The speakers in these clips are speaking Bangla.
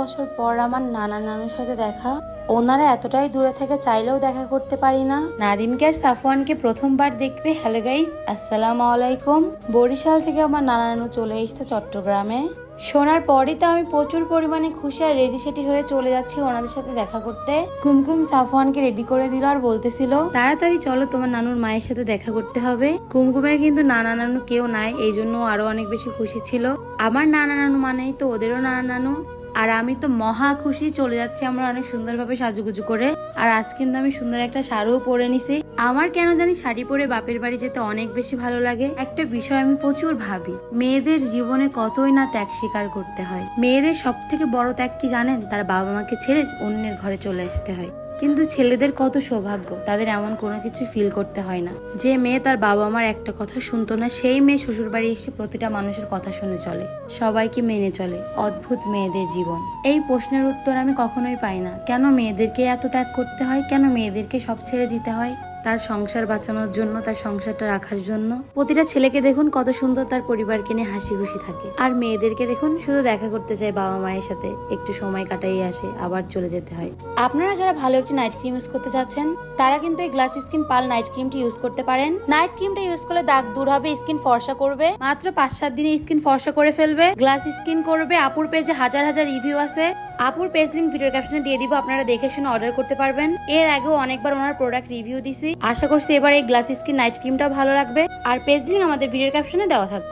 বছর পর আমার নানা নানুর সাথে দেখা। ওনারা এতটাই দূরে থেকে চাইলেও দেখা করতে পারি না। নাদিমকে আর সাফওয়ানকে প্রথমবার দেখবে। হ্যালো গাইস, আসসালামু আলাইকুম। বরিশাল থেকে আমার নানা নানু চলে এসেছে চট্টগ্রামে। শোনার পরই তো আমি প্রচুর পরিমাণে খুশি আর রেডি সেটি হয়ে চলে যাচ্ছি ওনাদের সাথে দেখা করতে। কুমকুম সাফওয়ানকে রেডি করে দিল আর বলতেছিল, তাড়াতাড়ি চলো তোমার নানুর মায়ের সাথে দেখা করতে হবে। কুমকুমের কিন্তু নানা নানু কেউ নাই এই জন্য আরও অনেক বেশি খুশি ছিল। আমার নানা নানু মানেই তো ওদেরও নানা নানু। আর আমি তো মহা খুশি চলে যাচ্ছি আমরা অনেক সুন্দরভাবে সাজুগুজু করে। আর আজ কিন্তু আমি সুন্দর একটা শাড়িও পরে নিছি। আমার কেন জানি শাড়ি পরে বাপের বাড়ি যেতে অনেক বেশি ভালো লাগে। একটা বিষয় আমি প্রচুর ভাবি, মেয়েদের জীবনে কতই না ত্যাগ স্বীকার করতে হয়? মেয়েদের সব থেকে বড় ত্যাগ কি জানেন? তার বাবা মাকে ছেড়ে অন্যের ঘরে চলে আসতে হয়। কিন্তু ছেলেদের কত সৌভাগ্য, তাদের এমন কোনো কিছু ফিল করতে হয় না। যে মেয়ে তার বাবা মার একটা কথা শুনতো না, সেই মেয়ে শ্বশুরবাড়ি এসে প্রতিটা মানুষের কথা শুনে চলে। সবাইকে মেনে চলে। অদ্ভুত মেয়েদের জীবন। এই প্রশ্নের উত্তর আমি কখনোই পাই না। কেন মেয়েদেরকে এত ত্যাগ করতে হয়? কেন মেয়েদেরকে সব ছেড়ে দিতে হয়? তার সংসার বাঁচানোর জন্য, তার সংসারটা রাখার জন্য। প্রতিটা ছেলেকে দেখুন কত সুন্দর তার পরিবারকে নিয়ে হাসি খুশি থাকে। আর মেয়েদেরকে দেখুন শুধু দেখা করতে চায় বাবা মায়ের সাথে, একটু সময় কাটাই আসে, আবার চলে যেতে হয়। আপনারা যারা ভালো একটি নাইট ক্রিম ইউজ করতে চাচ্ছেন, তারা কিন্তু এই গ্লাস স্কিন পাল নাইট ক্রিমটি ইউজ করতে পারেন। নাইট ক্রিমটা ইউজ করলে দাগ দূর হবে স্কিন ফর্সা করবে। মাত্র পাঁচ সাত দিনে স্কিন ফর্সা করে ফেলবে। গ্লাস স্কিন করবে, আপুর পেজে হাজার হাজার রিভিউ আছে। আপুর পেজ লিঙ্ক ভিডিও ক্যাপশনে দিয়ে দিব, আপনারা দেখে শুনে অর্ডার করতে পারবেন। এর আগেও অনেকবার ওনার প্রোডাক্ট রিভিউ দিছি। আশা করছি এবার এই গ্লাস স্কিন নাইট ক্রিমটা ভালো লাগবে। আর পেজ লিঙ্ক আমাদের ভিডিও ক্যাপশনে দেওয়া থাকবে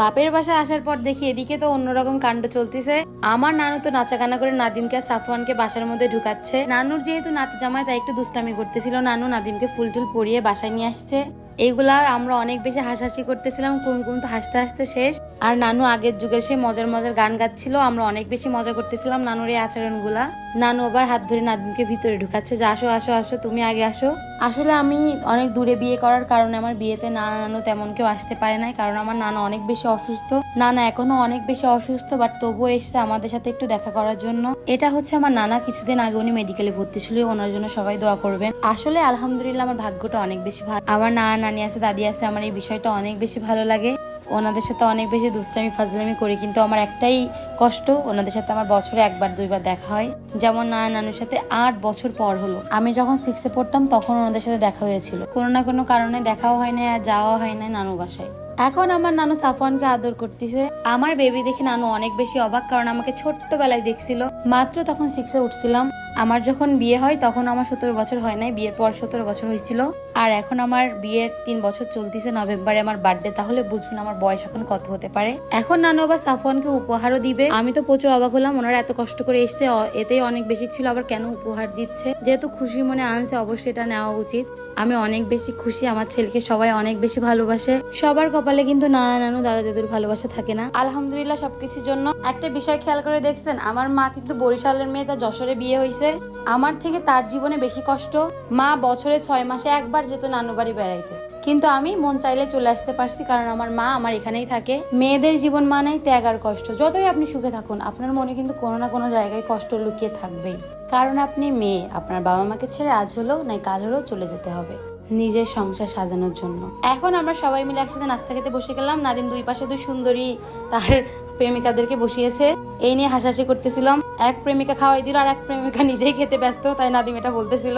বাপের বাসায় আসার পর দেখি এদিকে তো অন্যরকম কাণ্ড চলতেছে। আমার নানু তো নাচা গানা করে নাদিমকে আর সাফওয়ানকে বাসার মধ্যে ঢুকাচ্ছে। নানুর যেহেতু নাতি জামায় তাই একটু দুষ্টামি করতেছিল নানু। নাদিমকে ফুল টুল পরিয়ে বাসায় নিয়ে আসছে। এইগুলা আমরা অনেক বেশি হাসাহাসি করতেছিলাম। কুমকুম তো হাসতে হাসতে শেষ। আর নানু আগের যুগের সে মজার মজার গান গাচ্ছিল, আমরা অনেক বেশি মজা করতেছিলাম নানুর এই আচরণগুলা। নানু আবার হাত ধরে নাদিমকে ভিতরে ঢুকাচ্ছে, যে আসো আসো আসো, তুমি আগে আসো। আসলে আমি অনেক দূরে বিয়ে করার কারণে আমার বিয়েতে নানা নানু তেমন কেউ আসতে পারে নাই, কারণ আমার নানা অনেক বেশি অসুস্থ। নানা এখনও অনেক বেশি অসুস্থ, বাট তবুও এসছে আমাদের সাথে একটু দেখা করার জন্য। এটা হচ্ছে আমার নানা কিছুদিন আগে উনি মেডিকেলে ভর্তি ছিল, ওনার জন্য সবাই দোয়া করবেন। আসলে আলহামদুলিল্লাহ আমার ভাগ্যটা অনেক বেশি ভালো। আমার না নানি আছে, দাদি আছে, আমার এই বিষয়টা অনেক বেশি ভালো লাগে। ওনাদের সাথে অনেক বেশি দুষ্টামি, ফাজলামি করি, কিন্তু আমার একটাই কষ্ট ওনাদের সাথে আমার বছরে একবার, দুইবার দেখা হয়। যেমন নানা নানুর সাথে আট বছর পর হলো। আমি যখন সিক্সে পড়তাম, তখন ওনাদের সাথে দেখা হয়েছিল। কোনো না কোনো কারণে দেখাও হয় না আর যাওয়া হয় না নানু বাসায়। এখন আমার নানু সাফওয়ানকে আদর করতেছে। আমার বেবি দেখে নানু অনেক বেশি অবাক, কারণ আমাকে ছোট্টবেলায় দেখছিল। মাত্র তখন সিক্সে উঠছিলাম। আমার যখন বিয়ে হয়, তখন আমার সতেরো বছর হয় নাই। বিয়ের পর সতেরো বছর হয়েছিল। আর এখন আমার বিয়ের তিন বছর চলতেছে নভেম্বরে আমার বার্থডে তাহলে বুঝুন আমার বয়স এখন কত হতে পারে। এখন নানু আবার সাফওয়ানকে উপহারও দিবে। আমি তো প্রচুর অবাক হলাম, ওনারা এত কষ্ট করে এসছে। এতেই অনেক বেশি ছিল, আবার কেন উপহার দিচ্ছে? যেহেতু খুশি মনে আনছে, অবশ্যই এটা নেওয়া উচিত। আমি অনেক বেশি খুশি, আমার ছেলেকে সবাই অনেক বেশি ভালোবাসে। সবার কপালে কিন্তু নানা নানু দাদা দাদুর ভালোবাসা থাকে না। আলহামদুলিল্লাহ সবকিছুর জন্য। একটা বিষয় খেয়াল করে দেখছেন, আমার মা কিন্তু বরিশালের মেয়ে, তার যশোরে বিয়ে হয়েছে আমার থেকে তার জীবনে বেশি কষ্ট। মা বছরে ছয় মাসে একবার যেত নানু বাড়ি বেড়াইতে। কিন্তু আমি মন চাইলে চলে আসতে পারছি কারণ আমার মা আমার এখানেই থাকে। মেয়েদের জীবন মানেই ত্যাগ আর কষ্ট। যতই আপনি সুখে থাকুন, আপনার মনে কিন্তু কোনো না কোনো জায়গায় কষ্ট লুকিয়ে থাকবেই। কারণ আপনি মেয়ে, আপনার বাবা মাকে ছেড়ে আজ হলেও নাই কাল হলেও চলে যেতে হবে নিজের সংসার সাজানোর জন্য। এখন আমরা সবাই মিলে একসাথে নাস্তা খেতে বসে গেলাম। নাদিম দুই পাশে দুই সুন্দরী, তার প্রেমিকাদেরকে বসিয়েছে। এই নিয়ে হাসাহাসি করতেছিলাম। এক প্রেমিকা খাওয়াই দিল আর এক প্রেমিকা নিজেই খেতে ব্যস্ত, তাই নাদিম এটা বলতেছিল।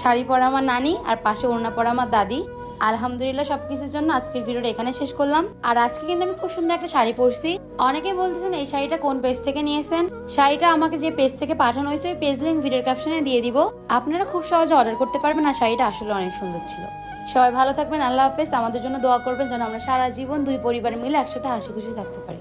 শাড়ি পরা আমার নানি আর পাশে ওড়না পরা আমার দাদি। আলহামদুলিল্লাহ সবকিছুর জন্য আজকের ভিডিওটা এখানে শেষ করলাম। আর আজকে কিন্তু আমি খুব সুন্দর একটা শাড়ি পরছি। অনেকে বলতেছেন, এই শাড়িটা কোন পেজ থেকে নিয়েছেন? শাড়িটা আমাকে যে পেজ থেকে পাঠানো হয়েছে, ওই পেজ লিঙ্ক ভিডিওর ক্যাপশনে দিয়ে দিব। আপনারা খুব সহজে অর্ডার করতে পারবেন আর শাড়িটা আসলে অনেক সুন্দর ছিল। সবাই ভালো থাকবেন, আল্লাহ হাফেজ। আমাদের জন্য দোয়া করবেন যেন আমরা সারা জীবন দুই পরিবার মিলে একসাথে হাসি খুশি থাকতে পারি।